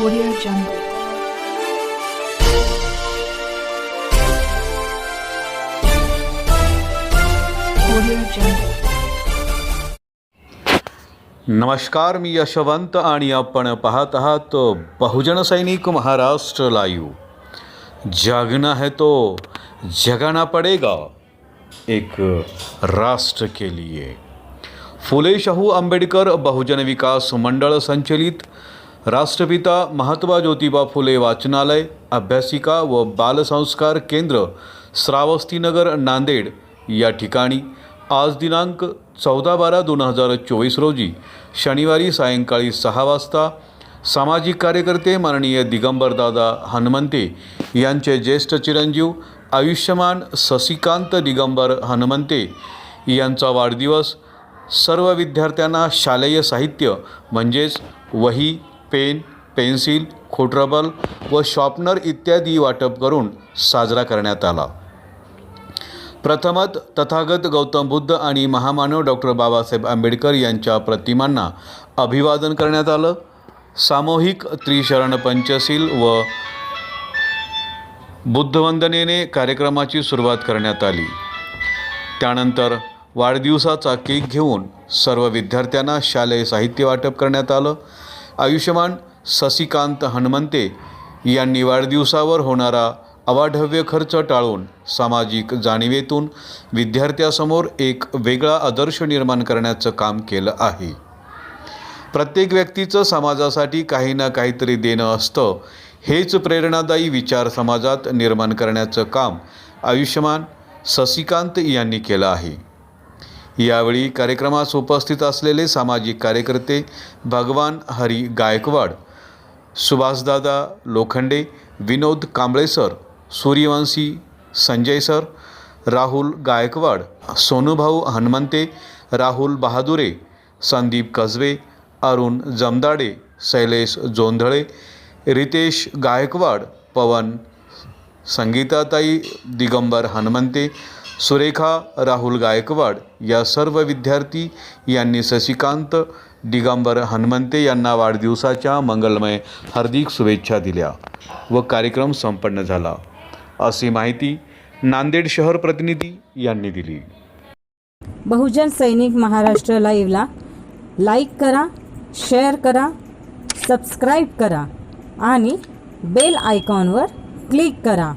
Audio Jungle. नमस्कार, मी यशवंत आणि आपण पाहत आहात बहुजन सैनिक महाराष्ट्र लाईव्ह. जागना है तो जगाना पडेगा, एक राष्ट्र के लिए. फुले शाहू आंबेडकर बहुजन विकास मंडळ संचलित राष्ट्रपिता महात्मा ज्योतिबा फुले वाचनालय अभ्यासिका व बालसंस्कार केंद्र श्रावस्तीनगर नांदेड या ठिकाणी आज दिनांक चौदा बारा दोन हजार चोवीस रोजी शनिवारी सायंकाळी सहा वाजता सामाजिक कार्यकर्ते माननीय दिगंबरदादा हनुमंते यांचे ज्येष्ठ चिरंजीव आयुष्यमान शशिकांत दिगंबर हनुमंते यांचा वाढदिवस सर्व विद्यार्थ्यांना शालेय साहित्य म्हणजेच वही पेन पेन्सिल खोटरबल व शॉपनर इत्यादी वाटप करून साजरा करण्यात आला. प्रथमत तथागत गौतम बुद्ध आणि महामानव डॉक्टर बाबासाहेब आंबेडकर यांच्या प्रतिमांना अभिवादन करण्यात आलं. सामूहिक त्रिशरण पंचशील व बुद्धवंदनेने कार्यक्रमाची सुरुवात करण्यात आली. त्यानंतर वाढदिवसाचा केक घेऊन सर्व विद्यार्थ्यांना शालेय साहित्य वाटप करण्यात आलं. आयुष्यमान शशिकांत हनुमंते यांनी वाढदिवसावर होणारा अवाढव्य खर्च टाळून सामाजिक जाणीवेतून विद्यार्थ्यासमोर एक वेगळा आदर्श निर्माण करण्याचं काम केलं आहे. प्रत्येक व्यक्तीचं समाजासाठी काही ना काहीतरी देणं असतं. हेच प्रेरणादायी विचार समाजात निर्माण करण्याचं काम आयुष्यमान शशिकांत यांनी केलं आहे. यावेळी कार्यक्रमास उपस्थित असलेले सामाजिक कार्यकर्ते भगवान हरी गायकवाड सुभाषदादा लोखंडे विनोद कांबळे सर सूर्यवंशी संजय सर राहुल गायकवाड सोनूभाऊ हनुमंते राहुल बहादुरे संदीप कसबे अरुण जमदाडे शैलेश जोंधळे रितेश गायकवाड पवन संगीताताई दिगंबर हनुमंते सुरेखा राहुल गायकवाड या सर्व विद्यार्थी यांनी शशिकांत दिगंबर हनुमंते यांना वाढदिवसाच्या मंगलमय हार्दिक शुभेच्छा दिल्या व कार्यक्रम संपन्न झाला. अशी माहिती नांदेड शहर प्रतिनिधी यांनी दिली. बहुजन सैनिक महाराष्ट्र लाईव्हला लाईक करा शेअर करा सबस्क्राईब करा आणि बेल आयकॉनवर क्लिक करा.